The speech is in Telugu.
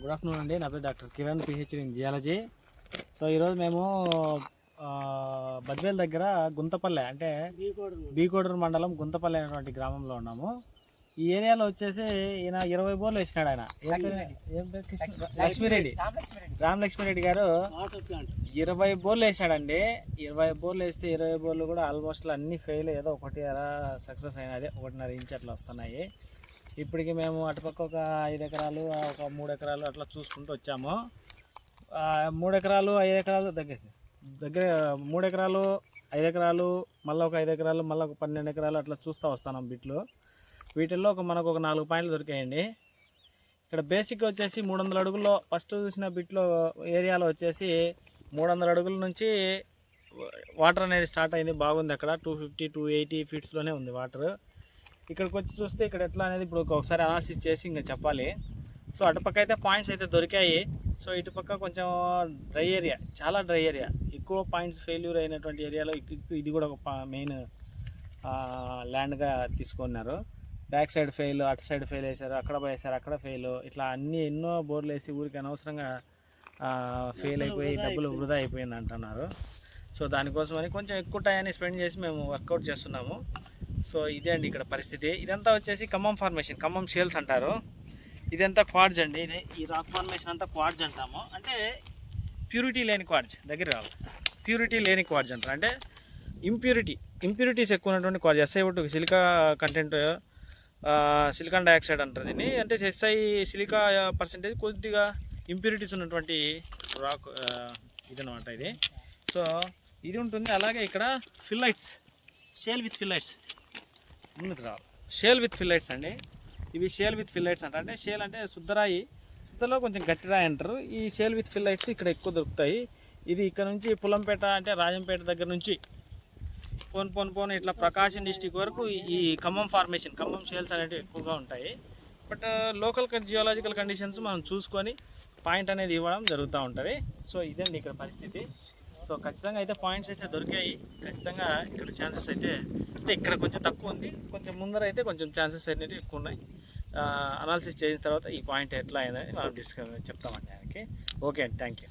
గుడ్ ఆఫ్టర్నూన్ అండి. నా పేరు doctor Kiran PhD in geology so ఈరోజు మేము బద్వేల్ దగ్గర గుంతపల్లె అంటే బీకోడూరు. మండలం గుంతపల్లె అనేటువంటి గ్రామంలో ఉన్నాము. ఈ ఏరియాలో వచ్చేసి ఈయన ఇరవై బోర్లు వేసినాడు ఆయన? లక్ష్మీరెడ్డి. రామ్ లక్ష్మీరెడ్డి. గారు ఇరవై బోర్లు వేసాడండి. ఇరవై బోర్లు వేస్తే ఇరవై బోర్లు కూడా ఆల్మోస్ట్ అన్ని ఫెయిల్ ఏదో ఒకటి అలా సక్సెస్ అయిన అదే ఒకటిన్నర ఇంచ్ అట్లా వస్తున్నాయి. ఇప్పటికి మేము అటుపక్క ఒక ఐదు ఎకరాలు ఒక మూడు ఎకరాలు అట్లా చూసుకుంటూ వచ్చాము. మూడు ఎకరాలు ఐదు ఎకరాలు దగ్గర దగ్గర మూడు ఎకరాలు ఐదు ఎకరాలు మళ్ళీ ఒక ఐదు ఎకరాలు మళ్ళీ ఒక పన్నెండు ఎకరాలు అట్లా చూస్తూ వస్తాము బిట్లు. వీటిల్లో ఒక మనకు ఒక నాలుగు పాయింట్లు దొరికాయండి. ఇక్కడ బేసిక్ వచ్చేసి మూడు వందల అడుగుల్లో ఫస్ట్ చూసిన బిట్లో ఏరియాలో వచ్చేసి మూడు వందల అడుగుల నుంచి వాటర్ అనేది స్టార్ట్ అయింది బాగుంది అక్కడ. టూ ఫిఫ్టీ టూ ఎయిటీ ఫీట్స్లోనే ఉంది వాటర్. ఇక్కడికి వచ్చి చూస్తే ఇక్కడ ఎట్లా అనేది ఇప్పుడు ఒకసారి అనాలిసిస్ చేసి ఇంకా చెప్పాలి. సో అటుపక్క అయితే పాయింట్స్ అయితే దొరికాయి. సో ఇటుపక్క కొంచెం డ్రై ఏరియా చాలా డ్రై ఏరియా ఎక్కువ పాయింట్స్ ఫెయిల్యూర్ అయినటువంటి ఏరియాలో ఇది కూడా ఒక మెయిన్ ల్యాండ్గా తీసుకున్నారు. బ్యాక్ సైడ్ ఫెయిల్ అటు సైడ్ ఫెయిల్ వేశారు అక్కడ వేశారు అక్కడ ఫెయిల్ ఇట్లా అన్ని ఎన్నో బోర్లు వేసి ఊరికి అనవసరంగా ఫెయిల్ అయిపోయి డబ్బులు వృధా అయిపోయింది అంటున్నారు సో దానికోసమని కొంచెం ఎక్కువ టైంని స్పెండ్ చేసి మేము వర్కౌట్ చేస్తున్నాము. సో ఇదే అండి ఇక్కడ పరిస్థితి. ఇదంతా వచ్చేసి ఖమ్మం ఫార్మేషన్ ఖమ్మం షేల్స్ అంటారు. ఇదంతా క్వాడ్జ్ అండి. ఇది ఈ రాక్ ఫార్మేషన్ అంతా క్వాడ్జ్ అంటాము. అంటే ప్యూరిటీ లేని క్వాడ్జ్ దగ్గర రావాలి ప్యూరిటీ లేని క్వాడ్జ్ అంటారు. అంటే ఇంప్యూరిటీ ఇంప్యూరిటీస్ ఎక్కువ ఉన్నటువంటి క్వాడ్జ్ ఎస్ఐ ఒకటి సిలికా కంటెంట్ సిలికాన్ డైఆక్సైడ్ అంటారు దీన్ని. అంటే ఎస్ఐ సిలికా పర్సెంటేజ్ కొద్దిగా ఇంప్యూరిటీస్ ఉన్నటువంటి రాక్ ఇదనమాట ఇది. సో ఇది ఉంటుంది. అలాగే ఇక్కడ ఫిల్లైట్స్ షేల్ విత్ ఫిల్లైట్స్ ముందుకు రావాలి. షేల్ విత్ ఫిల్లైట్స్ అండి. ఇవి షేల్ విత్ ఫిల్లైట్స్ అంటారు అంటే షేల్ అంటే శుద్ధరాయి శుద్ధలో కొంచెం గట్టిరాయి అంటారు. ఈ షేల్ విత్ ఫిల్లైట్స్ ఇక్కడ ఎక్కువ దొరుకుతాయి. ఇది ఇక్కడ నుంచి పులంపేట అంటే రాజంపేట దగ్గర నుంచి పోన్ పోన్ పోన్ ఇట్లా ప్రకాశం డిస్టిక్ వరకు ఈ- ఈ ఖమ్మం ఫార్మేషన్ ఖమ్మం షేల్స్ అనేవి ఎక్కువగా ఉంటాయి. బట్ లోకల్ జియోలాజికల్ కండిషన్స్ మనం చూసుకొని పాయింట్ అనేది ఇవ్వడం జరుగుతూ ఉంటుంది. సో ఇదండి ఇక్కడ పరిస్థితి. సో ఖచ్చితంగా అయితే పాయింట్స్ అయితే దొరికాయి. ఖచ్చితంగా ఇక్కడ ఛాన్సెస్ అయితే అంటే ఇక్కడ కొంచెం తక్కువ ఉంది. కొంచెం ముందర అయితే కొంచెం ఛాన్సెస్ అనేవి ఎక్కువ ఉన్నాయి. అనాలిసిస్ చేసిన తర్వాత ఈ పాయింట్ ఎట్లా అయిందని మనం డిస్కస్ చెప్తామండి ఆయనకి. ఓకే అండి థ్యాంక్ యూ